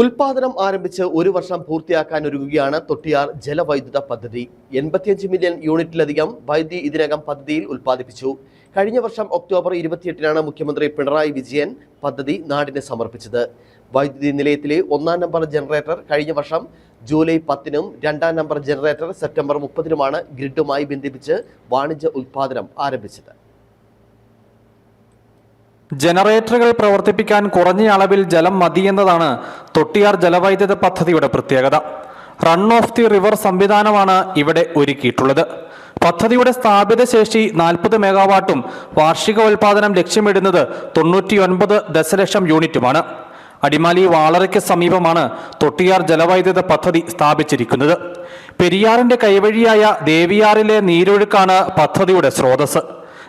ഉൽപാദനം ആരംഭിച്ച് ഒരു വർഷം പൂർത്തിയാക്കാൻ ഒരുങ്ങുകയാണ് തൊട്ടിയാർ ജലവൈദ്യുത പദ്ധതി. എൺപത്തിയഞ്ച് മില്യൺ യൂണിറ്റിലധികം വൈദ്യുതി ഇതിനകം പദ്ധതിയിൽ ഉൽപ്പാദിപ്പിച്ചു. കഴിഞ്ഞ വർഷം ഒക്ടോബർ ഇരുപത്തിയെട്ടിനാണ് മുഖ്യമന്ത്രി പിണറായി വിജയൻ പദ്ധതി നാടിന് സമർപ്പിച്ചത്. വൈദ്യുതി നിലയത്തിലെ ഒന്നാം നമ്പർ ജനറേറ്റർ കഴിഞ്ഞ വർഷം ജൂലൈ പത്തിനും രണ്ടാം നമ്പർ ജനറേറ്റർ സെപ്റ്റംബർ മുപ്പതിനുമാണ് ഗ്രിഡുമായി ബന്ധിപ്പിച്ച് വാണിജ്യ ഉൽപാദനം ആരംഭിച്ചത്. ജനറേറ്ററുകൾ പ്രവർത്തിപ്പിക്കാൻ കുറഞ്ഞ അളവിൽ ജലം മതിയെന്നതാണ് തൊട്ടിയാർ ജലവൈദ്യുത പദ്ധതിയുടെ പ്രത്യേകത. റൺ ഓഫ് ദി റിവർ സംവിധാനമാണ് ഇവിടെ ഒരുക്കിയിട്ടുള്ളത്. പദ്ധതിയുടെ സ്ഥാപിത ശേഷി നാൽപ്പത് മെഗാവാട്ടും വാർഷിക ഉൽപാദനം ലക്ഷ്യമിടുന്നത് തൊണ്ണൂറ്റിയൊൻപത് ദശലക്ഷം യൂണിറ്റുമാണ്. അടിമാലി വാളറയ്ക്ക് സമീപമാണ് തൊട്ടിയാർ ജലവൈദ്യുത പദ്ധതി സ്ഥാപിച്ചിരിക്കുന്നത്. പെരിയാറിന്റെ കൈവഴിയായ ദേവിയാറിലെ നീരൊഴുക്കാണ് പദ്ധതിയുടെ സ്രോതസ്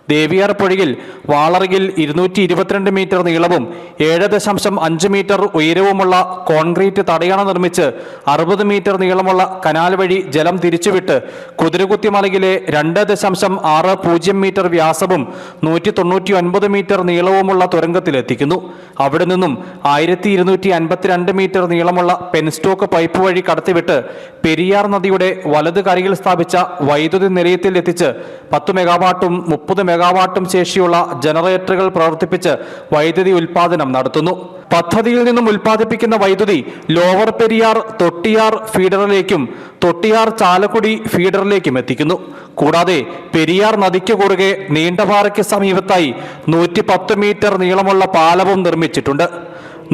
ദേവിയാർ പുഴയിൽ വാളറിയിൽ ഇരുന്നൂറ്റി ഇരുപത്തിരണ്ട് മീറ്റർ നീളവും ഏഴ് ദശാംശം അഞ്ച് മീറ്റർ ഉയരവുമുള്ള കോൺക്രീറ്റ് തടയണ നിർമ്മിച്ച് അറുപത് മീറ്റർ നീളമുള്ള കനാൽ വഴി ജലം തിരിച്ചുവിട്ട് കുതിരകുത്തിമലയിലെ രണ്ട് ദശാംശം ആറ് പൂജ്യം മീറ്റർ വ്യാസവും നൂറ്റി തൊണ്ണൂറ്റി ഒൻപത് മീറ്റർ നീളവുമുള്ള തുരങ്കത്തിലെത്തിക്കുന്നു. അവിടെ നിന്നും ആയിരത്തി ഇരുന്നൂറ്റി അൻപത്തിരണ്ട് മീറ്റർ നീളമുള്ള പെൻസ്റ്റോക്ക് പൈപ്പ് വഴി കടത്തിവിട്ട് പെരിയാർ നദിയുടെ വലത് കരയിൽ സ്ഥാപിച്ച വൈദ്യുതി നിലയത്തിൽ എത്തിച്ച് പത്ത് മെഗാവാട്ടും മുപ്പത് മെഗാവാട്ടും ശേഷിയുള്ള ജനറേറ്ററുകൾ പ്രവർത്തിപ്പിച്ച് വൈദ്യുതി ഉൽപാദനം നടത്തുന്നു. പദ്ധതിയിൽ നിന്നും ഉൽപ്പാദിപ്പിക്കുന്ന വൈദ്യുതി ലോവർ പെരിയാർ തൊട്ടിയാർ ഫീഡറിലേക്കും തൊട്ടിയാർ ചാലക്കുടി ഫീഡറിലേക്കും എത്തിക്കുന്നു. കൂടാതെ പെരിയാർ നദിക്ക് കുറുകെ നീണ്ടപാറയ്ക്ക് സമീപത്തായി നൂറ്റി പത്ത് മീറ്റർ നീളമുള്ള പാലവും നിർമ്മിച്ചിട്ടുണ്ട്.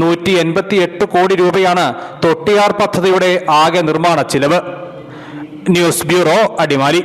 നൂറ്റി എൺപത്തി എട്ട് കോടി രൂപയാണ് തൊട്ടിയാർ പദ്ധതിയുടെ ആകെ നിർമ്മാണ ചിലവ്. News bureau Adimali.